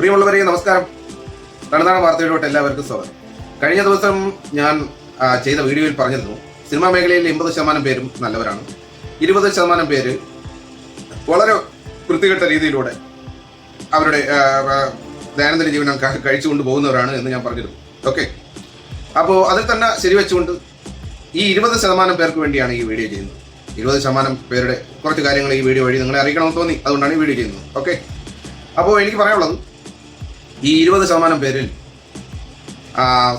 പ്രിയമുള്ളവരെ നമസ്കാരം. തമിഴ്നാട് വാർത്തയിലോട്ട് എല്ലാവർക്കും സ്വാഗതം. കഴിഞ്ഞ ദിവസം ഞാൻ ചെയ്ത വീഡിയോയിൽ പറഞ്ഞിരുന്നു സിനിമാ മേഖലയിൽ എൺപത് ശതമാനം പേരും നല്ലവരാണ്. ഇരുപത് ശതമാനം പേര് വളരെ വൃത്തികെട്ട രീതിയിലൂടെ അവരുടെ ദൈനംദിന ജീവനം കഴിച്ചുകൊണ്ട് പോകുന്നവരാണ് എന്ന് ഞാൻ പറഞ്ഞിരുന്നു. ഓക്കെ അപ്പോൾ അതിൽ തന്നെ ശരിവെച്ചുകൊണ്ട് ഈ ഇരുപത് ശതമാനം പേർക്ക് വേണ്ടിയാണ് ഈ വീഡിയോ ചെയ്യുന്നത്. ഇരുപത് ശതമാനം പേരുടെ കുറച്ച് കാര്യങ്ങൾ ഈ വീഡിയോ വഴി നിങ്ങളെ അറിയിക്കണമെന്ന് തോന്നി. അതുകൊണ്ടാണ് ഈ വീഡിയോ ചെയ്യുന്നത്. ഓക്കെ അപ്പോൾ എനിക്ക് പറയാനുള്ളത് ഈ ഇരുപത് ശതമാനം പേരിൽ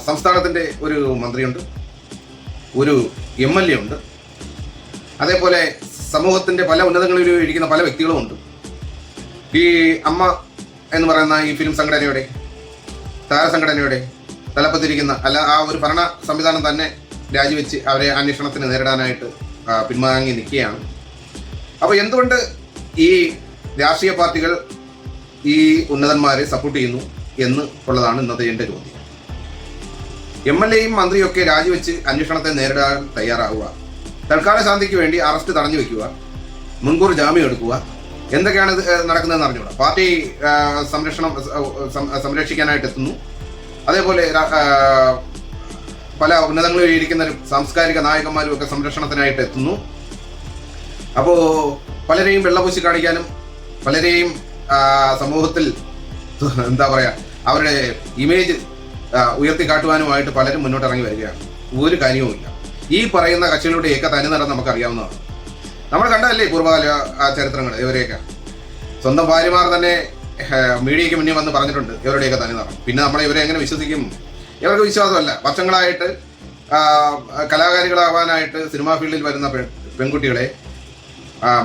സംസ്ഥാനത്തിന്റെ ഒരു മന്ത്രിയുണ്ട് ഒരു എം എൽ എ ഉണ്ട്. അതേപോലെ സമൂഹത്തിന്റെ പല ഉന്നതങ്ങളിലും ഇരിക്കുന്ന പല വ്യക്തികളും ഉണ്ട്. ഈ അമ്മ എന്ന് പറയുന്ന ഈ ഫിലിം സംഘടനയുടെ താരസംഘടനയുടെ തലപ്പത്തിരിക്കുന്ന അല്ല ആ ഒരു ഭരണ സംവിധാനം തന്നെ രാജിവെച്ച് അവരെ അന്വേഷണത്തിന് നേരിടാനായിട്ട് പിന്മാങ്ങി നിൽക്കുകയാണ്. അപ്പോൾ എന്തുകൊണ്ട് ഈ രാഷ്ട്രീയ പാർട്ടികൾ ഈ ഉന്നതന്മാരെ സപ്പോർട്ട് ചെയ്യുന്നു എന്ന് ഉള്ളതാണ് ഇന്നത്തെ എന്റെ ചോദ്യം. എം എൽ എയും മന്ത്രിയൊക്കെ രാജിവെച്ച് അന്വേഷണത്തെ നേരിടാൻ തയ്യാറാവുക. തൽക്കാല ശാന്തിക്ക് വേണ്ടി അറസ്റ്റ് തടഞ്ഞു വെക്കുക. മുൻകൂർ ജാമ്യം എടുക്കുക. എന്തൊക്കെയാണ് നടക്കുന്നതെന്ന് അറിഞ്ഞുകൂടാ. പാർട്ടി സംരക്ഷണം സംരക്ഷിക്കാനായിട്ട് എത്തുന്നു. അതേപോലെ പല ഉന്നതങ്ങളിൽ ഇരിക്കുന്ന സാംസ്കാരിക നായകന്മാരും ഒക്കെ സംരക്ഷണത്തിനായിട്ട് എത്തുന്നു. അപ്പോൾ പലരെയും വെള്ളപൂശി കാണിക്കാനും പലരെയും സമൂഹത്തിൽ എന്താ പറയാ അവരുടെ ഇമേജ് ഉയർത്തി കാട്ടുവാനുമായിട്ട് പലരും മുന്നോട്ട് ഇറങ്ങി വരികയാണ്. ഒരു കാര്യവുമില്ല ഈ പറയുന്ന കക്ഷികളുടെയൊക്കെ തനി നിറം നമുക്കറിയാവുന്നതാണ്. നമ്മൾ കണ്ടതല്ലേ പൂർവകാല ചരിത്രങ്ങൾ ഇവരെയൊക്കെ? സ്വന്തം ഭാര്യമാർ തന്നെ മീഡിയയ്ക്ക് മുന്നേ വന്ന് പറഞ്ഞിട്ടുണ്ട് ഇവരുടെയൊക്കെ തനി നിറം. പിന്നെ നമ്മൾ ഇവരെ എങ്ങനെ വിശ്വസിക്കും? ഇവർക്ക് വിശ്വാസമല്ല. വർഷങ്ങളായിട്ട് കലാകാരികളാവാനായിട്ട് സിനിമാ ഫീൽഡിൽ വരുന്ന പെൺകുട്ടികളെ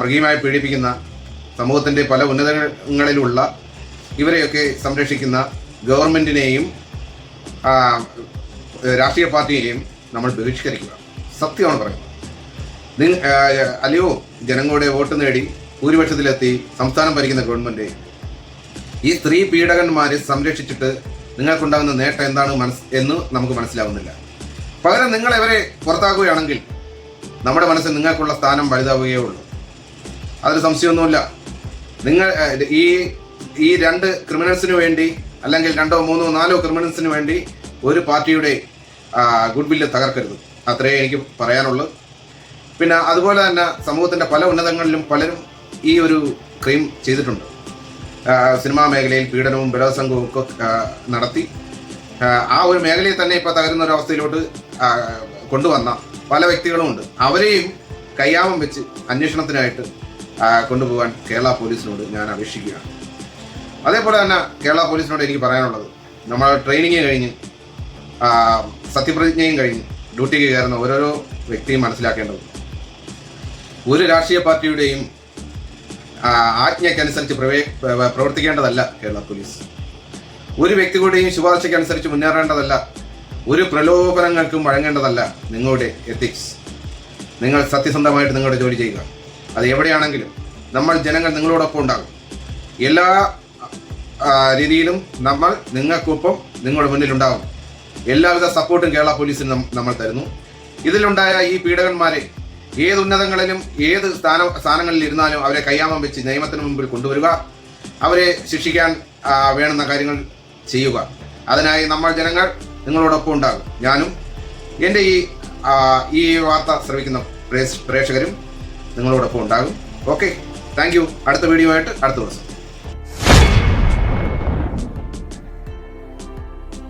മൃഗീയമായി പീഡിപ്പിക്കുന്ന സമൂഹത്തിന്റെ പല ഉന്നതങ്ങളിലുള്ള ഇവരെയൊക്കെ സംരക്ഷിക്കുന്ന ഗവൺമെന്റിനെയും രാഷ്ട്രീയ പാർട്ടിയെയും നമ്മൾ ബഹിഷ്കരിക്കുക. സത്യമാണ് പറയുന്നത്. നിങ്ങൾ അല്ലയോ ജനങ്ങളുടെ വോട്ട് നേടി ഭൂരിപക്ഷത്തിലെത്തി സംസ്ഥാനം ഭരിക്കുന്ന ഗവൺമെന്റ് ഈ സ്ത്രീ പീഡകന്മാരെ സംരക്ഷിച്ചിട്ട് നിങ്ങൾക്കുണ്ടാകുന്ന നേട്ടം എന്താണ് മനസ് എന്ന് നമുക്ക് മനസ്സിലാവുന്നില്ല. പകരം നിങ്ങൾ ഇവരെ പുറത്താക്കുകയാണെങ്കിൽ നമ്മുടെ മനസ്സിൽ നിങ്ങൾക്കുള്ള സ്ഥാനം വലുതാവുകയേ ഉള്ളൂ. അതിൽ സംശയമൊന്നുമില്ല. നിങ്ങൾ ഈ ഈ രണ്ട് ക്രിമിനൽസിന് വേണ്ടി അല്ലെങ്കിൽ രണ്ടോ മൂന്നോ നാലോ ക്രിമിനൽസിന് വേണ്ടി ഒരു പാർട്ടിയുടെ ഗുഡ് വില്ല് തകർക്കരുത്. അത്രേ എനിക്ക് പറയാനുള്ളൂ. പിന്നെ അതുപോലെ തന്നെ സമൂഹത്തിന്റെ പല ഉന്നതങ്ങളിലും പലരും ഈ ഒരു ക്രൈം ചെയ്തിട്ടുണ്ട്. സിനിമാ മേഖലയിൽ പീഡനവും ബലാത്സംഗവും ഒക്കെ നടത്തി. ആ, ഒരു മേഖലയിൽ തന്നെ ഇപ്പോൾ തകരുന്ന ഒരു അവസ്ഥയിലോട്ട് കൊണ്ടുവന്ന പല വ്യക്തികളുമുണ്ട് അവരെയും കയ്യാമം വെച്ച് അന്വേഷണത്തിനായിട്ട് കൊണ്ടുപോകാൻ കേരള പോലീസിനോട് ഞാൻ അപേക്ഷിക്കുകയാണ്. അതേപോലെ തന്നെ കേരള പോലീസിനോട് എനിക്ക് പറയാനുള്ളത് നമ്മൾ ട്രെയിനിങ് കഴിഞ്ഞ് സത്യപ്രതിജ്ഞയും കഴിഞ്ഞ് ഡ്യൂട്ടിക്ക് കയറുന്ന ഓരോരോ വ്യക്തിയും മനസ്സിലാക്കേണ്ടത് ഒരു രാഷ്ട്രീയ പാർട്ടിയുടെയും ആജ്ഞയ്ക്കനുസരിച്ച് പ്രവേ പ്രവർത്തിക്കേണ്ടതല്ല കേരള പോലീസ്. ഒരു വ്യക്തികളുടെയും ശുപാർശയ്ക്കനുസരിച്ച് മുന്നേറേണ്ടതല്ല ഒരു പ്രലോഭനങ്ങൾക്കും വഴങ്ങേണ്ടതല്ല നിങ്ങളുടെ എത്തിക്സ് നിങ്ങൾ സത്യസന്ധമായിട്ട് നിങ്ങളുടെ ജോലി ചെയ്യുക. അത് എവിടെയാണെങ്കിലും നമ്മൾ ജനങ്ങൾ നിങ്ങളോടൊപ്പം ഉണ്ടാകും. എല്ലാ രീതിയിലും നമ്മൾ നിങ്ങൾക്കൊപ്പം നിങ്ങളുടെ മുന്നിലുണ്ടാകും എല്ലാവിധ സപ്പോർട്ടും കേരള പോലീസിന് നമ്മൾ തരുന്നു. ഇതിലുണ്ടായ ഈ പീഡകന്മാരെ ഏത് ഉന്നതങ്ങളിലും ഏത് സ്ഥാന സ്ഥാനങ്ങളിൽ ഇരുന്നാലും അവരെ കയ്യാമം വെച്ച് നിയമത്തിന് മുമ്പിൽ കൊണ്ടുവരിക. അവരെ ശിക്ഷിക്കാൻ വേണമെന്ന കാര്യങ്ങൾ ചെയ്യുക. അതിനായി നമ്മൾ ജനങ്ങൾ നിങ്ങളോടൊപ്പം ഉണ്ടാകും. ഞാനും എന്റെ ഈ ഈ വാർത്ത ശ്രവിക്കുന്ന പ്രേക്ഷകരും നിങ്ങളോടൊപ്പം ഉണ്ടാകും. ഓക്കെ താങ്ക് യു അടുത്ത വീഡിയോ ആയിട്ട് അടുത്ത ദിവസം.